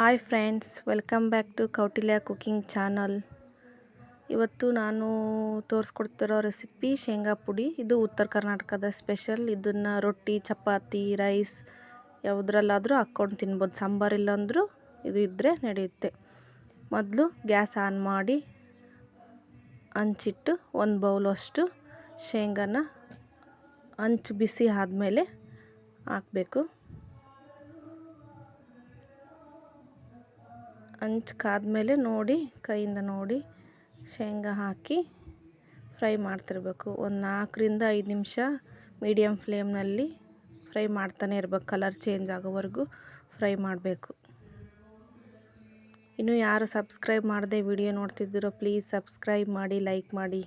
Hi friends, welcome back to Kautilya cooking channel. ಇವತ್ತು ನಾನು ತೋರಿಸ್ಕೊಡ್ತಿರೋ recipe ಶೇಂಗಾ ಪುಡಿ. ಇದು ಉತ್ತರ ಕರ್ನಾಟಕದ ಸ್ಪೆಷಲ್. ಇದನ್ನು ರೊಟ್ಟಿ, ಚಪಾತಿ, ರೈಸ್ ಯಾವುದ್ರಲ್ಲಾದರೂ ಹಾಕ್ಕೊಂಡು ತಿನ್ಬೋದು. ಸಾಂಬಾರು ಇಲ್ಲಾಂದರೂ ಇದು ಇದ್ದರೆ ನಡೆಯುತ್ತೆ. ಮೊದಲು ಗ್ಯಾಸ್ ಆನ್ ಮಾಡಿ ಹಂಚಿಟ್ಟು ಒಂದು ಬೌಲಷ್ಟು ಶೇಂಗಾನ ಹಂಚು ಬಿಸಿ ಆದಮೇಲೆ ಹಾಕಬೇಕು. ಹಂಚು ಕಾದ್ಮೇಲೆ ನೋಡಿ, ಕೈಯಿಂದ ನೋಡಿ ಶೇಂಗಾ ಹಾಕಿ ಫ್ರೈ ಮಾಡ್ತಿರ್ಬೇಕು. ಒಂದು ನಾಲ್ಕರಿಂದ ಐದು ನಿಮಿಷ ಮೀಡಿಯಮ್ ಫ್ಲೇಮ್ನಲ್ಲಿ ಫ್ರೈ ಮಾಡ್ತಾನೆ ಇರ್ಬೇಕು. ಕಲರ್ ಚೇಂಜ್ ಆಗೋವರೆಗೂ ಫ್ರೈ ಮಾಡಬೇಕು. ಇನ್ನು ಯಾರು ಸಬ್ಸ್ಕ್ರೈಬ್ ಮಾಡದೆ ವಿಡಿಯೋ ನೋಡ್ತಿದ್ದೀರೋ, ಪ್ಲೀಸ್ ಸಬ್ಸ್ಕ್ರೈಬ್ ಮಾಡಿ, ಲೈಕ್ ಮಾಡಿ.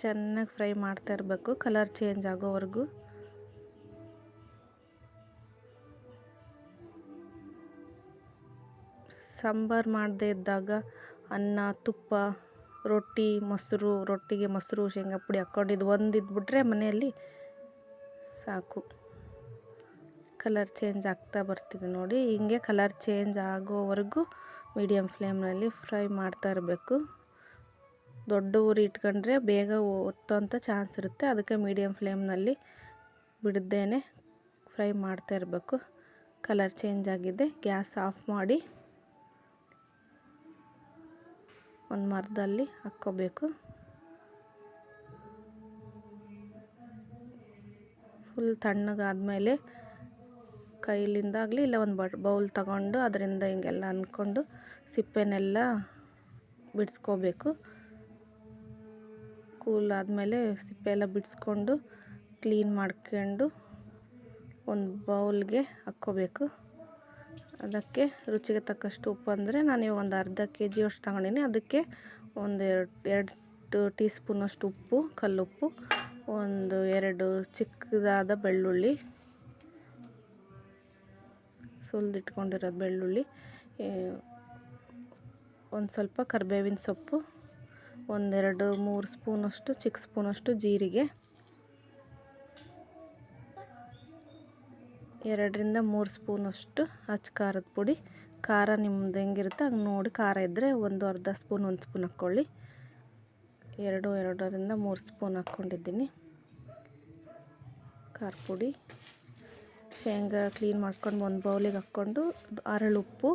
ಚೆನ್ನಾಗಿ ಫ್ರೈ ಮಾಡ್ತಾ ಇರಬೇಕು. ಕಲರ್ ಚೇಂಜ್ ಆಗೋವರೆಗೂ. ಸಾಂಬಾರು ಮಾಡದೇ ಇದ್ದಾಗ ಅನ್ನ, ತುಪ್ಪ, ರೊಟ್ಟಿ, ಮೊಸರು, ರೊಟ್ಟಿಗೆ ಮೊಸರು, ಶೇಂಗಾ ಪುಡಿ ಹಾಕ್ಕೊಂಡಿದ್ದು ಒಂದು ಇದ್ಬಿಟ್ರೆ ಮನೆಯಲ್ಲಿ ಸಾಕು. ಕಲರ್ ಚೇಂಜ್ ಆಗ್ತಾ ಬರ್ತಿದೆ ನೋಡಿ. ಹಿಂಗೆ ಕಲರ್ ಚೇಂಜ್ ಆಗೋವರೆಗೂ ಮೀಡಿಯಮ್ ಫ್ಲೇಮ್ನಲ್ಲಿ ಫ್ರೈ ಮಾಡ್ತಾ ಇರಬೇಕು. ದೊಡ್ಡ ಉರಿ ಇಟ್ಕೊಂಡ್ರೆ ಬೇಗ ಒತ್ತೋಂಥ ಚಾನ್ಸ್ ಇರುತ್ತೆ. ಅದಕ್ಕೆ ಮೀಡಿಯಮ್ ಫ್ಲೇಮ್ನಲ್ಲಿ ಬಿಡ್ದೇನೆ ಫ್ರೈ ಮಾಡ್ತಾ ಇರಬೇಕು. ಕಲರ್ ಚೇಂಜ್ ಆಗಿದೆ. ಗ್ಯಾಸ್ ಆಫ್ ಮಾಡಿ ಒಂದು ಮರದಲ್ಲಿ ಹಾಕ್ಕೋಬೇಕು. ಫುಲ್ ತಣ್ಣಗಾದಮೇಲೆ ಕೈಲಿಂದಾಗಲಿ ಇಲ್ಲ ಒಂದು ಬಟ್ ಬೌಲ್ ತಗೊಂಡು ಅದರಿಂದ ಹಿಂಗೆಲ್ಲ ಅಂದ್ಕೊಂಡು ಸಿಪ್ಪೆನೆಲ್ಲ ಬಿಡಿಸ್ಕೋಬೇಕು. ಕೂಲ್ ಆದಮೇಲೆ ಸಿಪ್ಪೆ ಎಲ್ಲ ಬಿಡಿಸ್ಕೊಂಡು ಕ್ಲೀನ್ ಮಾಡ್ಕೊಂಡು ಒಂದು ಬೌಲ್ಗೆ ಹಾಕ್ಕೋಬೇಕು. ಅದಕ್ಕೆ ರುಚಿಗೆ ತಕ್ಕಷ್ಟು ಉಪ್ಪು ಅಂದರೆ ನಾನು ಇವಾಗ ಒಂದು ಅರ್ಧ ಕೆ ಜಿಯಷ್ಟು ತಗೊಂಡಿನಿ. ಅದಕ್ಕೆ ಒಂದು ಎರಡು ಎರಡು ಟೀ ಸ್ಪೂನಷ್ಟು ಉಪ್ಪು, ಕಲ್ಲುಪ್ಪು, ಒಂದು ಎರಡು ಚಿಕ್ಕದಾದ ಬೆಳ್ಳುಳ್ಳಿ, ಸುಲಿದಿಟ್ಕೊಂಡಿರೋದು ಬೆಳ್ಳುಳ್ಳಿ ಒಂದು ಸ್ವಲ್ಪ ಕರಿಬೇವಿನ ಸೊಪ್ಪು ಒಂದೆರಡು ಮೂರು ಸ್ಪೂನಷ್ಟು, ಚಿಕ್ಕ ಸ್ಪೂನಷ್ಟು ಜೀರಿಗೆ. ಎರಡರಿಂದ ಮೂರು ಸ್ಪೂನಷ್ಟು ಹಚ್ಚ ಖಾರದ ಪುಡಿ. ಖಾರ ನಿಮ್ದು ಹೆಂಗಿರುತ್ತೆ ಹಂಗೆ ನೋಡಿ ಖಾರ ಇದ್ದರೆ ಒಂದು ಅರ್ಧ ಸ್ಪೂನ್, ಒಂದು ಸ್ಪೂನ್ ಹಾಕ್ಕೊಳ್ಳಿ. ಎರಡು, ಎರಡರಿಂದ ಮೂರು ಸ್ಪೂನ್ ಹಾಕ್ಕೊಂಡಿದ್ದೀನಿ. ಖಾರ ಪುಡಿ. ಶೇಂಗಾ ಕ್ಲೀನ್ ಮಾಡ್ಕೊಂಡು ಒಂದು ಬೌಲಿಗೆ ಹಾಕ್ಕೊಂಡು ಅರಳುಪ್ಪು,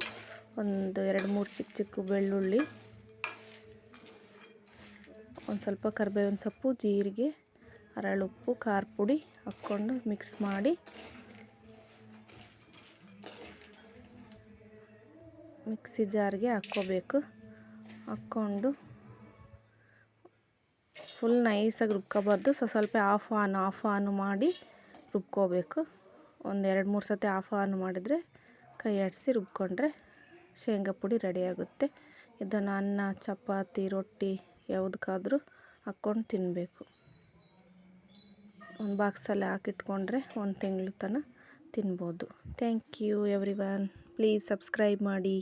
ಒಂದು ಎರಡು, ಮೂರು ಚಿಕ್ಕ ಚಿಕ್ಕ ಬೆಳ್ಳುಳ್ಳಿ. ಒಂದು ಸ್ವಲ್ಪ ಕರ್ಬೇವಿನ ಸೊಪ್ಪು, ಜೀರಿಗೆ ಅರಳುಪ್ಪು ಖಾರ ಪುಡಿ ಹಾಕ್ಕೊಂಡು ಮಿಕ್ಸ್ ಮಾಡಿ ಮಿಕ್ಸಿ ಜಾರಿಗೆ ಹಾಕ್ಕೋಬೇಕು. ಹಾಕ್ಕೊಂಡು ಫುಲ್ ನೈಸಾಗಿ ರುಬ್ಕೋಬಾರ್ದು. ಸೊ, ಸ್ವಲ್ಪ ಆಫ್ ಆನ್ ಆಫ್ ಆನ್ ಮಾಡಿ ರುಬ್ಕೋಬೇಕು. ಒಂದು ಎರಡು, ಮೂರು ಸತಿ ಆಫ್ ಆನ್ ಮಾಡಿದರೆ ಕೈ ಆಡಿಸಿ ರುಬ್ಕೊಂಡ್ರೆ ಶೇಂಗಾ ಪುಡಿ ರೆಡಿಯಾಗುತ್ತೆ ಇದನ್ನು ಅನ್ನ, ಚಪಾತಿ, ರೊಟ್ಟಿ ಯಾವುದಕ್ಕಾದರೂ ಹಾಕ್ಕೊಂಡು ತಿನ್ನಬೇಕು ಒಂದು ಬಾಕ್ಸಲ್ಲಿ ಹಾಕಿಟ್ಕೊಂಡ್ರೆ ಒಂದು ತಿಂಗಳು ತನಕ ತಿನ್ಬೋದು. Thank you every please subscribe ಮಾಡಿ.